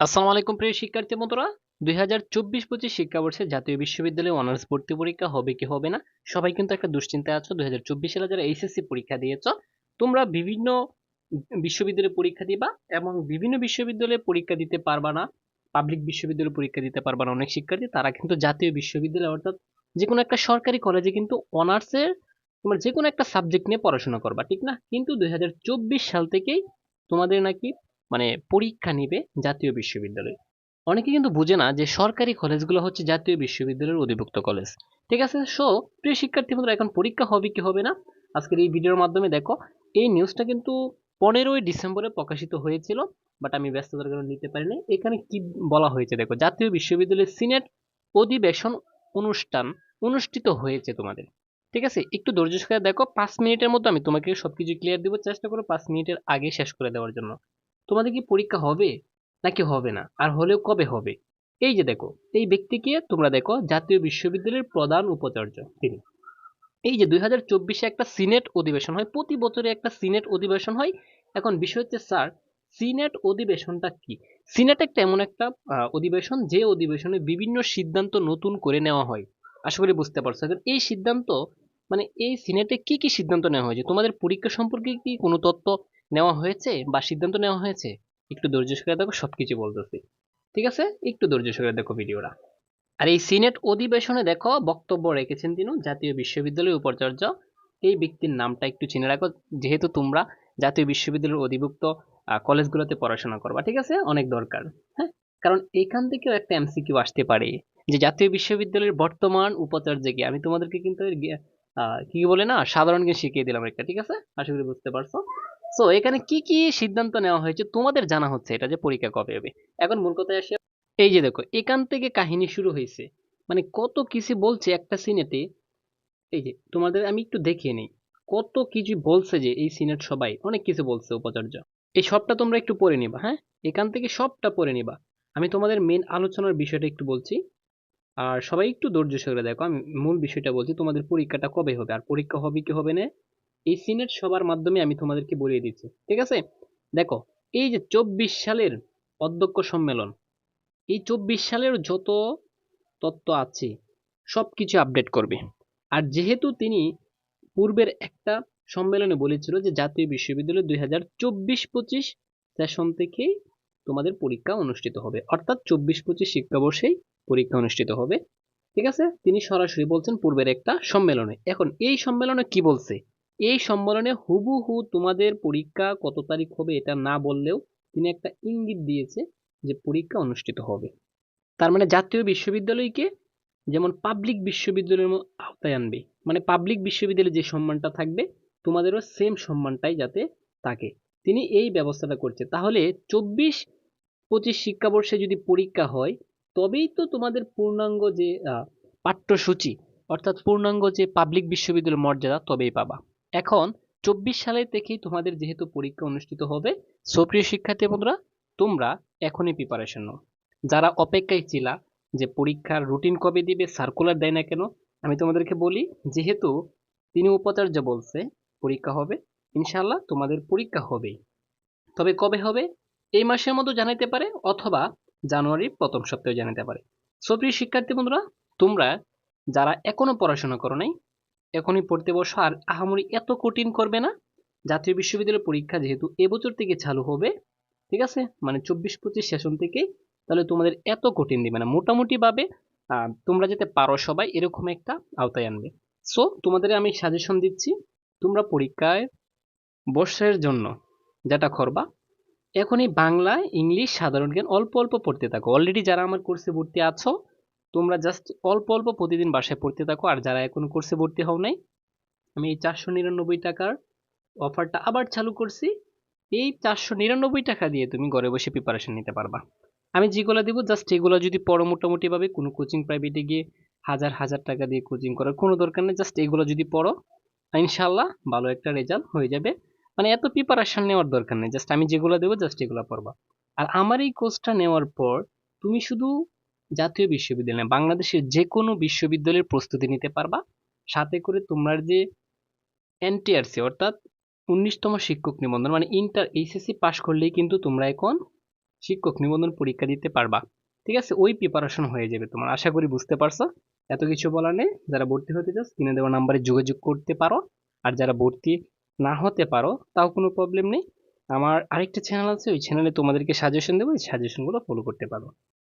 আসসালামু আলাইকুম প্রিয় শিক্ষার্থী বন্ধুরা। দুই হাজার চব্বিশ পঁচিশ শিক্ষাবর্ষে জাতীয় বিশ্ববিদ্যালয়ে অনার্স ভর্তি পরীক্ষা হবে কি হবে না, সবাই কিন্তু একটা দুশ্চিন্তায় আছো। দুই হাজার চব্বিশ সালে যারা এইচএসসি পরীক্ষা দিয়েছ, তোমরা বিভিন্ন বিশ্ববিদ্যালয়ে পরীক্ষা দিবা এবং বিভিন্ন বিশ্ববিদ্যালয়ে পরীক্ষা দিতে পারবা না পাবলিক বিশ্ববিদ্যালয়ে পরীক্ষা দিতে পারবা না অনেক শিক্ষার্থী, তারা কিন্তু জাতীয় বিশ্ববিদ্যালয় অর্থাৎ যে কোনো একটা সরকারি কলেজে কিন্তু অনার্সের তোমার যে কোনো একটা সাবজেক্ট নিয়ে পড়াশোনা করবা, ঠিক না? কিন্তু দুই হাজার চব্বিশ সাল থেকেই তোমাদের নাকি মানে পরীক্ষা নিবে জাতীয় বিশ্ববিদ্যালয়। অনেকে কিন্তু বুঝে না যে সরকারি কলেজগুলো হচ্ছে জাতীয় বিশ্ববিদ্যালয়ের অধিভুক্ত কলেজ। ঠিক আছে? সো প্রিয় শিক্ষার্থী বন্ধুরা, এখন পরীক্ষা হবে কি হবে না? আজকের এই ভিডিওর মাধ্যমে দেখো, এই নিউজটা কিন্তু পনেরোই ডিসেম্বরে প্রকাশিত হয়েছিল বাট আমি ব্যস্ততার কারণে নিতে পারিনি। এখানে কি বলা হয়েছে দেখো, জাতীয় বিশ্ববিদ্যালয়ের সিনেট অধিবেশন অনুষ্ঠান অনুষ্ঠিত হয়েছে তোমাদের। ঠিক আছে? একটু ধৈর্য সহকারে দেখো, পাঁচ মিনিটের মধ্যে আমি তোমাকে সবকিছু ক্লিয়ার দেবো, চেষ্টা করো পাঁচ মিনিটের আগে শেষ করে দেওয়ার জন্য। তোমাদের কি পরীক্ষা হবে? নাকি হবে না? আর হলেও কবে হবে? এই যে দেখো, এই ব্যক্তিকে তোমরা দেখো জাতীয় বিশ্ববিদ্যালয়ের প্রধান উপাচার্য তিনি। এই যে দুই হাজার চব্বিশে একটা সিনেট অধিবেশন হয়, প্রতি বছরে একটা সিনেট অধিবেশন হয়। এখন বিষয় হচ্ছে, স্যার, সিনেট অধিবেশনটা কি? সিনেট একটা এমন একটা অধিবেশন, যে অধিবেশনে বিভিন্ন সিদ্ধান্ত নতুন করে নেওয়া হয়। আশা করি বুঝতে পারছ। এখন এই সিদ্ধান্ত মানে এই সিনেটে কি কি সিদ্ধান্ত নেওয়া হয়েছে? তোমাদের পরীক্ষা সম্পর্কে কি কোনো তথ্য নেওয়া হয়েছে বা সিদ্ধান্ত নেওয়া হয়েছে, একটু ধৈর্য সহকারে দেখো, সবকিছু বলতেছি। ঠিক আছে? একটু ধৈর্য সহকারে দেখো ভিডিওটা। আর এই সিনেট অধিবেশনে দেখো বক্তব্য রেখেছেন তিনি, জাতীয় বিশ্ববিদ্যালয়ের উপাচার্য। এই ব্যক্তির নামটা একটু চিনে রাখো, যেহেতু তোমরা জাতীয় বিশ্ববিদ্যালয়ের অধিভুক্ত কলেজগুলোতে পড়াশোনা করবা, ঠিক আছে? অনেক দরকার হ্যাঁ? কারণ এখান থেকেও একটা এমসিকিউ আসতে পারে, যে জাতীয় বিশ্ববিদ্যালয়ের বর্তমান উপাচার্যকে আমি তোমাদেরকে কিন্তু কি বলে না, সাধারণ জ্ঞান শিখিয়ে দিলাম একটা, ঠিক আছে? আশা করি বুঝতে পারছ। সো এখানে কি কি সিদ্ধান্ত নেওয়া হয়েছে তোমাদের জানা হচ্ছে এটা যে পরীক্ষা কবে হবে? এখন মূল কথায় আসি। এই যে দেখো, এখান থেকে কাহিনী শুরু হয়েছে। মানে কত কিছু বলছে একটা সিনেটে এই যে তোমাদের আমি একটু দেখিয়ে নিই। কত কিছু বলছে যে এই সিনেট সবাই, অনেক কিছু বলছে উপাচার্য। এই সবটা তোমরা একটু পড়ে নিবা হ্যাঁ? এখান থেকে সবটা পড়ে নিবা। আমি তোমাদের মেন আলোচনার বিষয়টা একটু বলছি। আর সবাই একটু ধৈর্য সহকারে দেখো, আমি মূল বিষয়টা বলছি তোমাদের পরীক্ষাটা কবে হবে? আর পরীক্ষা হবে কি হবে না? এই সিনেট সবার মাধ্যমে আমি তোমাদেরকে বলিয়ে দিচ্ছি, ঠিক আছে? দেখো, এই যে চব্বিশ সালের অধ্যক্ষ সম্মেলন, এই চব্বিশ সালের যত তথ্য আছে সব কিছু আপডেট করবে। আর যেহেতু তিনি পূর্বের একটা সম্মেলনে বলেছিল যে জাতীয় বিশ্ববিদ্যালয় দুই হাজার চব্বিশ পঁচিশ সেশন থেকেই তোমাদের পরীক্ষা অনুষ্ঠিত হবে, অর্থাৎ চব্বিশ পঁচিশ শিক্ষাবর্ষেই পরীক্ষা অনুষ্ঠিত হবে, ঠিক আছে? তিনি সরাসরি বলছেন পূর্বের একটা সম্মেলনে। এখন এই সম্মেলনে কি বলছে? এই সম্মেলনে হুবহু তোমাদের পরীক্ষা কত তারিখ হবে এটা না বললেও তিনি একটা ইঙ্গিত দিয়েছে যে পরীক্ষা অনুষ্ঠিত হবে। তার মানে জাতীয় বিশ্ববিদ্যালয়কে যেমন পাবলিক বিশ্ববিদ্যালয়ের আওতায় আনবে মানে পাবলিক বিশ্ববিদ্যালয়ে যে সম্মানটা থাকবে, তোমাদেরও সেম সম্মানটাই যাতে থাকে। তিনি এই ব্যবস্থাটা করছে। তাহলে চব্বিশ পঁচিশ শিক্ষাবর্ষে যদি পরীক্ষা হয়, তবেই তো তোমাদের পূর্ণাঙ্গ যে পাঠ্যসূচি, অর্থাৎ পূর্ণাঙ্গ যে পাবলিক বিশ্ববিদ্যালয়ের মর্যাদা তবেই পাবা। এখন চব্বিশ সালে থেকেই তোমাদের যেহেতু পরীক্ষা অনুষ্ঠিত হবে সুপ্রিয় শিক্ষার্থী বন্ধুরা, তোমরা এখনই প্রিপারেশন নাও। যারা অপেক্ষায় ছিলা যে পরীক্ষার রুটিন কবে দিবে সার্কুলার দেয় না কেন, আমি তোমাদেরকে বলি, যেহেতু তিনি উপাচার্য বলছে, পরীক্ষা হবে ইনশাল্লাহ তোমাদের পরীক্ষা হবেই। তবে কবে হবে? এই মাসের মতো জানাইতে পারে, অথবা জানুয়ারির প্রথম সপ্তাহে জানাতে পারে। সো শিক্ষার্থী বন্ধুরা, তোমরা যারা এখনও পড়াশোনা করো নাই এখনই পড়তে বসো। আর আহামরি এত কঠিন করবে না। জাতীয় বিশ্ববিদ্যালয়ের পরীক্ষা যেহেতু এবছর থেকে চালু হবে ঠিক আছে? মানে চব্বিশ পঁচিশ সেশন থেকে তাহলে তোমাদের এত কঠিন দিবে না। মোটামুটি ভাবে আহ, তোমরা যেতে পারো সবাই এরকম একটা আওতায় আনবে। সো তোমাদের আমি সাজেশন দিচ্ছি তোমরা পরীক্ষায় বর্ষের জন্য যেটা করবা এখনই বাংলা ইংলিশ সাধারণ জ্ঞান অল্প অল্প পড়তে থাকো। অলরেডি যারা আমার কোর্সে ভর্তি আছো তোমরা জাস্ট অল্প অল্প প্রতিদিন বাসায় পড়তে থাকো, আর যারা এখন কোর্সে ভর্তি হও নাই, আমি এই চারশো নিরানব্বই টাকার অফারটা আবার চালু করছি। এই চারশো নিরানব্বই টাকা দিয়ে তুমি ঘরে বসে প্রিপারেশন নিতে পারবা। আমি যেগুলো দিব জাস্ট এগুলো যদি পড়ো মোটামুটিভাবে, কোনো কোচিং প্রাইভেটে গিয়ে হাজার হাজার টাকা দিয়ে কোচিং করার কোনো দরকার নেই জাস্ট এগুলো যদি পড়ো ইনশাল্লাহ ভালো একটা রেজাল্ট হয়ে যাবে। মানে এত প্রিপারেশন নেওয়ার দরকার নেই জাস্ট আমি যেগুলো দেবো জাস্ট এগুলো পড়বা। আর আমার এই কোর্সটা নেওয়ার পর, তুমি শুধু জাতীয় বিশ্ববিদ্যালয় বাংলাদেশের যে কোনো বিশ্ববিদ্যালয়ের প্রস্তুতি নিতে পারবা। সাথে করে তোমার যে এনটিআরসি অর্থাৎ উনিশতম শিক্ষক নিবন্ধন মানে ইন্টার এইচএসসি পাশ করলেই কিন্তু তোমরা এখন শিক্ষক নিবন্ধন পরীক্ষা দিতে পারবা। ঠিক আছে? ওই প্রিপারেশন হয়ে যাবে তোমার। আশা করি বুঝতে পারছ। এত কিছু বলার নেই। যারা ভর্তি হতে চাও স্ক্রিনে দেওয়া নাম্বারে যোগাযোগ করতে পারো। আর যারা ভর্তি না হতে পারো, তাও কোনো প্রবলেম নেই। আমার আরেকটা চ্যানেল আছে, ওই চ্যানেলে তোমাদেরকে সাজেশন দেবো। ওই সাজেশনগুলো ফলো করতে পারো।